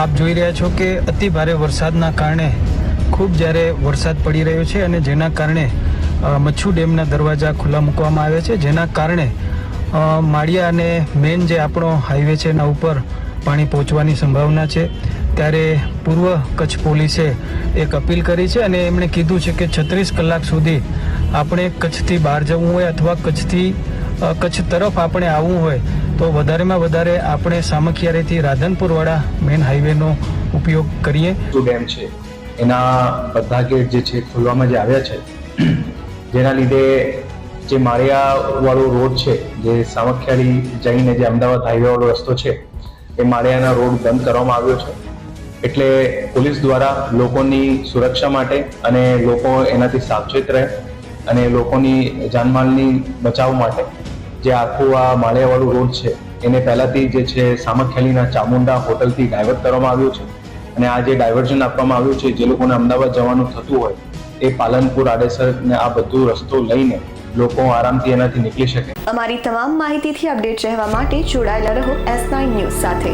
આપ જોઈ રહ્યા છો કે અતિ ભારે વરસાદના કારણે ખૂબ જ્યારે વરસાદ પડી રહ્યો છે અને જેના કારણે મચ્છુ ડેમના દરવાજા ખુલ્લા મૂકવામાં આવ્યા છે. જેના કારણે માળિયા અને મેન જે આપણો હાઈવે છે એના ઉપર પાણી પહોંચવાની સંભાવના છે. ત્યારે પૂર્વ કચ્છ પોલીસે એક અપીલ કરી છે અને એમણે કીધું છે કે છત્રીસ કલાક સુધી આપણે કચ્છથી બહાર જવું હોય અથવા કચ્છથી કચ્છ તરફ આપણે આવવું હોય તો વધારેમાં વધારે આપણે સામખિયારીથી રાધનપુરવાળા મેન હાઈવેનો ઉપયોગ કરીએ. જો ડેમ છે, એના બધા ગેટ જે છે, ખોલવામાં જે આવ્યા છે, જેના લીધે જે માળિયાવાળો રોડ છે, જે સામખિયારી જઈને જે અમદાવાદ હાઈવેવાળો રસ્તો છે, એ માળિયાના રોડ બંધ કરવામાં આવ્યો છે. એટલે પોલીસ દ્વારા લોકોની સુરક્ષા માટે અને લોકો એનાથી સાવચેત રહે અને લોકોની જાનમાલની બચાવ માટે જે આખું આ માળિયાવાળું રોડ છે, એને પહેલાથી જે છે સામખિયાળીના ચામુંડા હોટલથી ડાયવર્ટ કરવામાં આવ્યું છે. અને આ જે ડાયવર્ઝન આપવામાં આવ્યું છે, જે લોકોને અમદાવાદ જવાનું થતું હોય, એ પાલનપુર, આડેસર ને આ બધું રસ્તો લઈને લોકો આરામથી એનાથી નીકળી શકે. અમારી તમામ માહિતીથી અપડેટ રહેવા માટે જોડાયેલા રહો એસ નાઇન ન્યૂઝ સાથે.